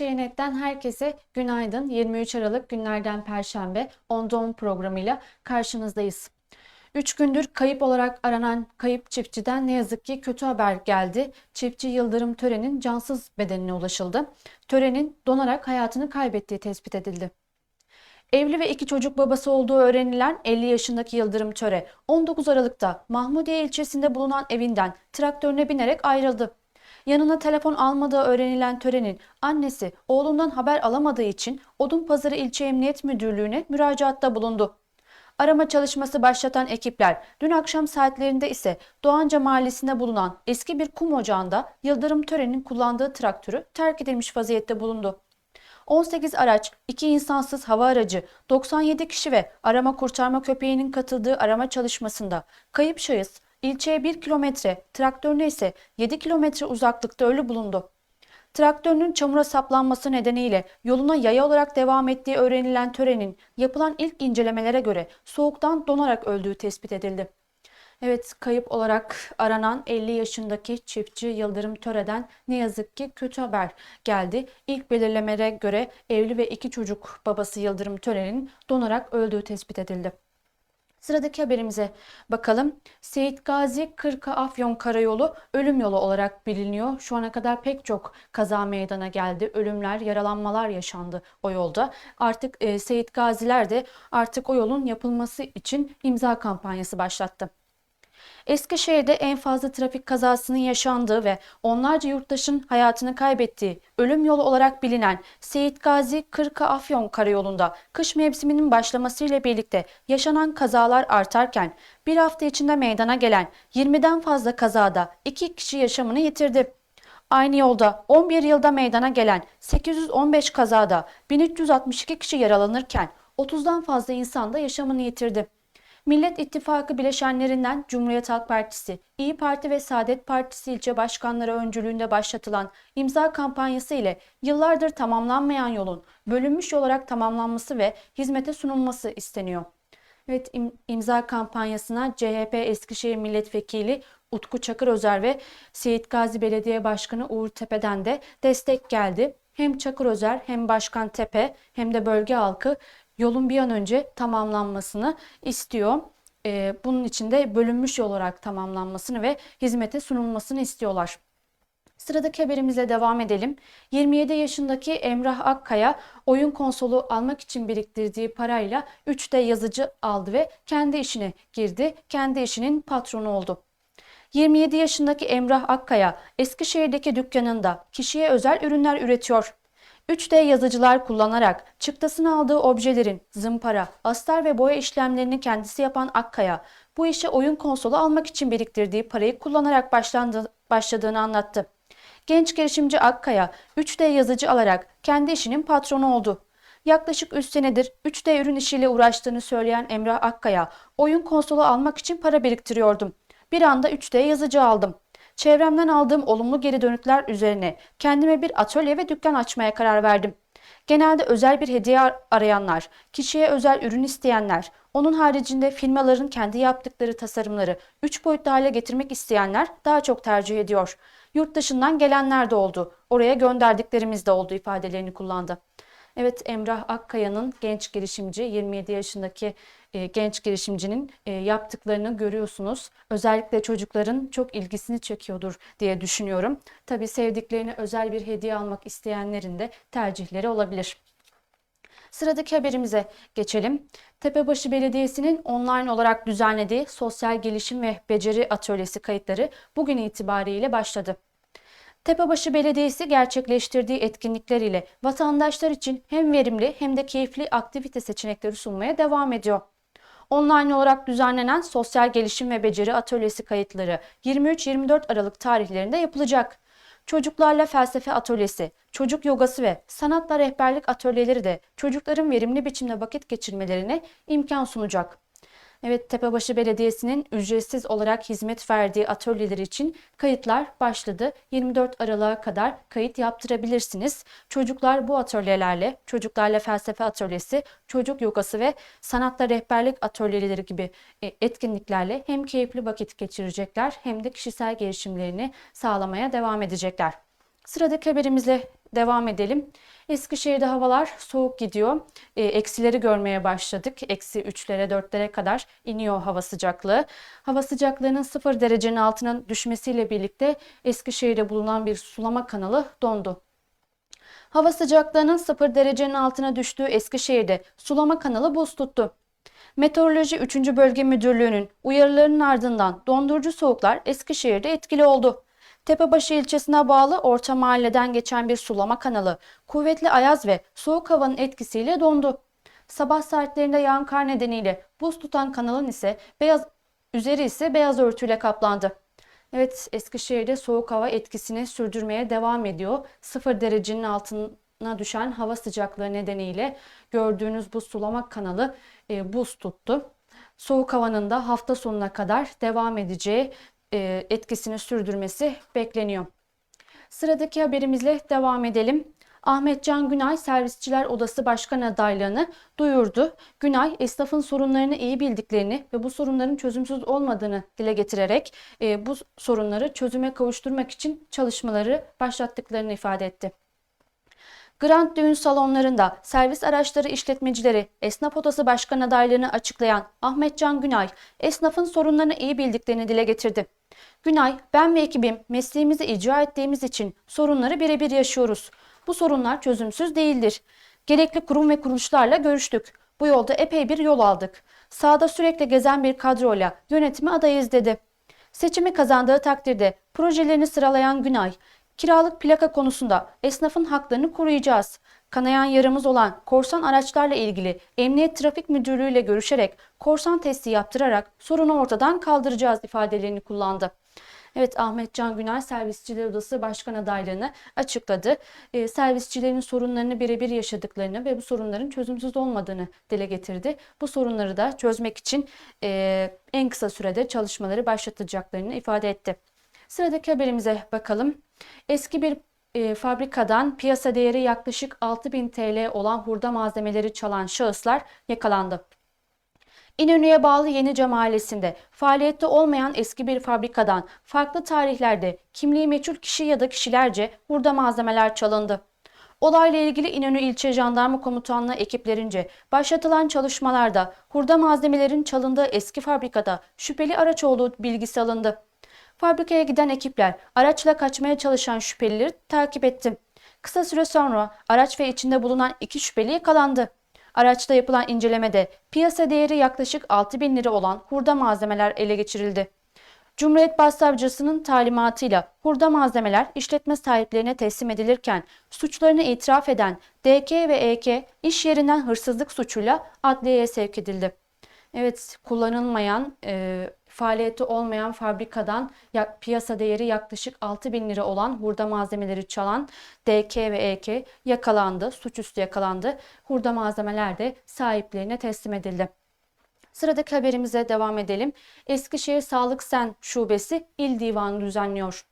Eskişehir Net'ten herkese günaydın. 23 Aralık günlerden Perşembe 10'da 10 programıyla karşınızdayız. 3 gündür kayıp olarak aranan kayıp çiftçiden ne yazık ki kötü haber geldi. Çiftçi Yıldırım Tören'in cansız bedenine ulaşıldı. Tören'in donarak hayatını kaybettiği tespit edildi. Evli ve iki çocuk babası olduğu öğrenilen 50 yaşındaki Yıldırım Töre 19 Aralık'ta Mahmudiye ilçesinde bulunan evinden traktörüne binerek ayrıldı. Yanına telefon almadığı öğrenilen Töre'nin annesi oğlundan haber alamadığı için Odunpazarı İlçe Emniyet Müdürlüğü'ne müracaatta bulundu. Arama çalışması başlatan ekipler dün akşam saatlerinde ise Doğanca Mahallesi'nde bulunan eski bir kum ocağında Yıldırım Töre'nin kullandığı traktörü terk edilmiş vaziyette bulundu. 18 araç, 2 insansız hava aracı, 97 kişi ve arama kurtarma köpeğinin katıldığı arama çalışmasında kayıp şahıs ilçeye 1 kilometre, traktörüne ise 7 kilometre uzaklıkta ölü bulundu. Traktörünün çamura saplanması nedeniyle yoluna yaya olarak devam ettiği öğrenilen törenin yapılan ilk incelemelere göre soğuktan donarak öldüğü tespit edildi. Evet, kayıp olarak aranan 50 yaşındaki çiftçi Yıldırım Töre'den ne yazık ki kötü haber geldi. İlk belirlemelere göre evli ve iki çocuk babası Yıldırım Töre'nin donarak öldüğü tespit edildi. Sıradaki haberimize bakalım. Seyit Gazi Kırka Afyon Karayolu ölüm yolu olarak biliniyor. Şu ana kadar pek çok kaza meydana geldi. Ölümler, yaralanmalar yaşandı o yolda. Artık e, Seyit Gaziler de artık o yolun yapılması için imza kampanyası başlattı. Eskişehir'de en fazla trafik kazasının yaşandığı ve onlarca yurttaşın hayatını kaybettiği ölüm yolu olarak bilinen Seyit Gazi Kırka Afyon karayolunda kış mevsiminin başlamasıyla birlikte yaşanan kazalar artarken bir hafta içinde meydana gelen 20'den fazla kazada 2 kişi yaşamını yitirdi. Aynı yolda 11 yılda meydana gelen 815 kazada 1362 kişi yaralanırken 30'dan fazla insan da yaşamını yitirdi. Millet İttifakı bileşenlerinden Cumhuriyet Halk Partisi, İyi Parti ve Saadet Partisi ilçe başkanları öncülüğünde başlatılan imza kampanyası ile yıllardır tamamlanmayan yolun bölünmüş olarak tamamlanması ve hizmete sunulması isteniyor. Evet im- imza kampanyasına CHP Eskişehir Milletvekili Utku Çakırözer ve Seyit Gazi Belediye Başkanı Uğur Tepe'den de destek geldi. Hem Çakırözer hem Başkan Tepe hem de bölge halkı yolun bir an önce tamamlanmasını istiyor. Ee, bunun için de bölünmüş yol olarak tamamlanmasını ve hizmete sunulmasını istiyorlar. Sıradaki haberimize devam edelim. 27 yaşındaki Emrah Akkaya oyun konsolu almak için biriktirdiği parayla 3D yazıcı aldı ve kendi işine girdi. Kendi işinin patronu oldu. 27 yaşındaki Emrah Akkaya Eskişehir'deki dükkanında kişiye özel ürünler üretiyor. 3D yazıcılar kullanarak çıktısını aldığı objelerin zımpara, astar ve boya işlemlerini kendisi yapan Akkaya, bu işe oyun konsolu almak için biriktirdiği parayı kullanarak başlandı, başladığını anlattı. Genç girişimci Akkaya 3D yazıcı alarak kendi işinin patronu oldu. Yaklaşık 3 senedir 3D ürün işiyle uğraştığını söyleyen Emrah Akkaya, oyun konsolu almak için para biriktiriyordum. Bir anda 3D yazıcı aldım. Çevremden aldığım olumlu geri dönütler üzerine kendime bir atölye ve dükkan açmaya karar verdim. Genelde özel bir hediye ar- arayanlar, kişiye özel ürün isteyenler, onun haricinde firmaların kendi yaptıkları tasarımları 3 boyutlu hale getirmek isteyenler daha çok tercih ediyor. Yurt dışından gelenler de oldu. Oraya gönderdiklerimiz de oldu ifadelerini kullandı. Evet Emrah Akkaya'nın genç girişimci 27 yaşındaki e, genç girişimcinin e, yaptıklarını görüyorsunuz. Özellikle çocukların çok ilgisini çekiyordur diye düşünüyorum. Tabii sevdiklerine özel bir hediye almak isteyenlerin de tercihleri olabilir. Sıradaki haberimize geçelim. Tepebaşı Belediyesi'nin online olarak düzenlediği sosyal gelişim ve beceri atölyesi kayıtları bugün itibariyle başladı. Tepebaşı Belediyesi gerçekleştirdiği etkinlikler ile vatandaşlar için hem verimli hem de keyifli aktivite seçenekleri sunmaya devam ediyor. Online olarak düzenlenen sosyal gelişim ve beceri atölyesi kayıtları 23-24 Aralık tarihlerinde yapılacak. Çocuklarla felsefe atölyesi, çocuk yogası ve sanatla rehberlik atölyeleri de çocukların verimli biçimde vakit geçirmelerine imkan sunacak. Evet, Tepebaşı Belediyesi'nin ücretsiz olarak hizmet verdiği atölyeler için kayıtlar başladı. 24 Aralık'a kadar kayıt yaptırabilirsiniz. Çocuklar bu atölyelerle, çocuklarla felsefe atölyesi, çocuk yogası ve sanatla rehberlik atölyeleri gibi e, etkinliklerle hem keyifli vakit geçirecekler hem de kişisel gelişimlerini sağlamaya devam edecekler. Sıradaki haberimize devam edelim. Eskişehir'de havalar soğuk gidiyor. E, eksileri görmeye başladık. Eksi 3'lere 4'lere kadar iniyor hava sıcaklığı. Hava sıcaklığının 0 derecenin altına düşmesiyle birlikte Eskişehir'de bulunan bir sulama kanalı dondu. Hava sıcaklığının 0 derecenin altına düştüğü Eskişehir'de sulama kanalı buz tuttu. Meteoroloji 3. Bölge Müdürlüğü'nün uyarılarının ardından dondurucu soğuklar Eskişehir'de etkili oldu. Tepebaşı ilçesine bağlı Orta Mahalle'den geçen bir sulama kanalı kuvvetli ayaz ve soğuk havanın etkisiyle dondu. Sabah saatlerinde yağan kar nedeniyle buz tutan kanalın ise beyaz üzeri ise beyaz örtüyle kaplandı. Evet Eskişehir'de soğuk hava etkisini sürdürmeye devam ediyor. 0 derecenin altına düşen hava sıcaklığı nedeniyle gördüğünüz bu sulama kanalı e, buz tuttu. Soğuk havanın da hafta sonuna kadar devam edeceği e, etkisini sürdürmesi bekleniyor. Sıradaki haberimizle devam edelim. Ahmet Can Günay Servisçiler Odası Başkan adaylığını duyurdu. Günay esnafın sorunlarını iyi bildiklerini ve bu sorunların çözümsüz olmadığını dile getirerek e, bu sorunları çözüme kavuşturmak için çalışmaları başlattıklarını ifade etti. Grand düğün salonlarında servis araçları işletmecileri esnaf odası başkan adaylığını açıklayan Ahmet Can Günay, esnafın sorunlarını iyi bildiklerini dile getirdi. Günay, ben ve ekibim mesleğimizi icra ettiğimiz için sorunları birebir yaşıyoruz. Bu sorunlar çözümsüz değildir. Gerekli kurum ve kuruluşlarla görüştük. Bu yolda epey bir yol aldık. Sahada sürekli gezen bir kadroyla yönetime adayız dedi. Seçimi kazandığı takdirde projelerini sıralayan Günay, kiralık plaka konusunda esnafın haklarını koruyacağız. Kanayan yarımız olan korsan araçlarla ilgili Emniyet Trafik Müdürlüğü ile görüşerek korsan testi yaptırarak sorunu ortadan kaldıracağız ifadelerini kullandı. Evet Ahmet Can Günay Servisçiler Odası Başkan adaylığını açıkladı. E, servisçilerin sorunlarını birebir yaşadıklarını ve bu sorunların çözümsüz olmadığını dile getirdi. Bu sorunları da çözmek için e, en kısa sürede çalışmaları başlatacaklarını ifade etti. Sıradaki haberimize bakalım. Eski bir e, fabrikadan piyasa değeri yaklaşık 6000 TL olan hurda malzemeleri çalan şahıslar yakalandı. İnönü'ye bağlı Yenice Mahallesi'nde faaliyette olmayan eski bir fabrikadan farklı tarihlerde kimliği meçhul kişi ya da kişilerce hurda malzemeler çalındı. Olayla ilgili İnönü İlçe Jandarma Komutanlığı ekiplerince başlatılan çalışmalarda hurda malzemelerin çalındığı eski fabrikada şüpheli araç olduğu bilgisi alındı. Fabrikaya giden ekipler araçla kaçmaya çalışan şüphelileri takip etti. Kısa süre sonra araç ve içinde bulunan iki şüpheli yakalandı. Araçta yapılan incelemede piyasa değeri yaklaşık 6 bin lira olan hurda malzemeler ele geçirildi. Cumhuriyet Başsavcısının talimatıyla hurda malzemeler işletme sahiplerine teslim edilirken suçlarını itiraf eden DK ve EK iş yerinden hırsızlık suçuyla adliyeye sevk edildi. Evet kullanılmayan e, faaliyeti olmayan fabrikadan piyasa değeri yaklaşık 6 bin lira olan hurda malzemeleri çalan DK ve EK yakalandı. Suçüstü yakalandı. Hurda malzemeler de sahiplerine teslim edildi. Sıradaki haberimize devam edelim. Eskişehir Sağlık Sen Şubesi İl Divanı düzenliyor.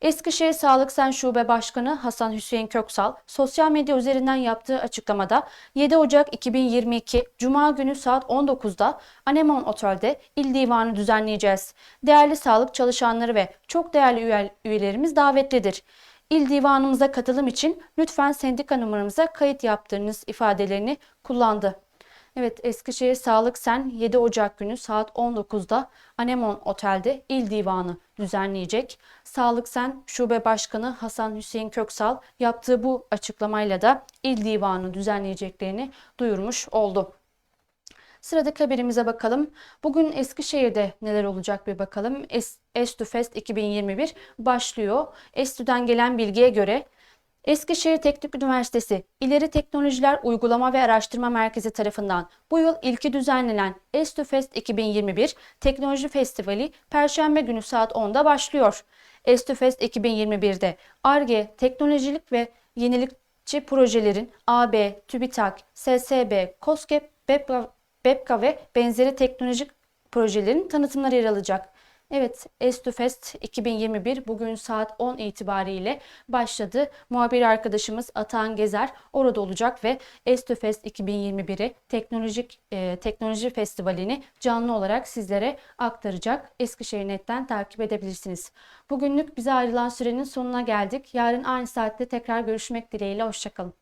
Eskişehir Sağlık Sen Şube Başkanı Hasan Hüseyin Köksal sosyal medya üzerinden yaptığı açıklamada 7 Ocak 2022 Cuma günü saat 19'da Anemon Otel'de il divanı düzenleyeceğiz. Değerli sağlık çalışanları ve çok değerli üyelerimiz davetlidir. İl divanımıza katılım için lütfen sendika numaramıza kayıt yaptığınız ifadelerini kullandı. Evet Eskişehir Sağlık Sen 7 Ocak günü saat 19'da Anemon Otel'de il divanı düzenleyecek. Sağlık Sen Şube Başkanı Hasan Hüseyin Köksal yaptığı bu açıklamayla da il divanı düzenleyeceklerini duyurmuş oldu. Sıradaki haberimize bakalım. Bugün Eskişehir'de neler olacak bir bakalım. Es Estü Fest 2021 başlıyor. Estü'den gelen bilgiye göre Eskişehir Teknik Üniversitesi İleri Teknolojiler Uygulama ve Araştırma Merkezi tarafından bu yıl ilki düzenlenen Estüfest 2021 Teknoloji Festivali Perşembe günü saat 10'da başlıyor. Estüfest 2021'de ARGE, teknolojilik ve yenilikçi projelerin AB, TÜBİTAK, SSB, KOSGEB, BEPKA ve benzeri teknolojik projelerin tanıtımları yer alacak. Evet, Estufest 2021 bugün saat 10 itibariyle başladı. Muhabir arkadaşımız Atan Gezer orada olacak ve Estufest 2021'i teknolojik e, teknoloji festivalini canlı olarak sizlere aktaracak. Eskişehir Net'ten takip edebilirsiniz. Bugünlük bize ayrılan sürenin sonuna geldik. Yarın aynı saatte tekrar görüşmek dileğiyle. Hoşçakalın.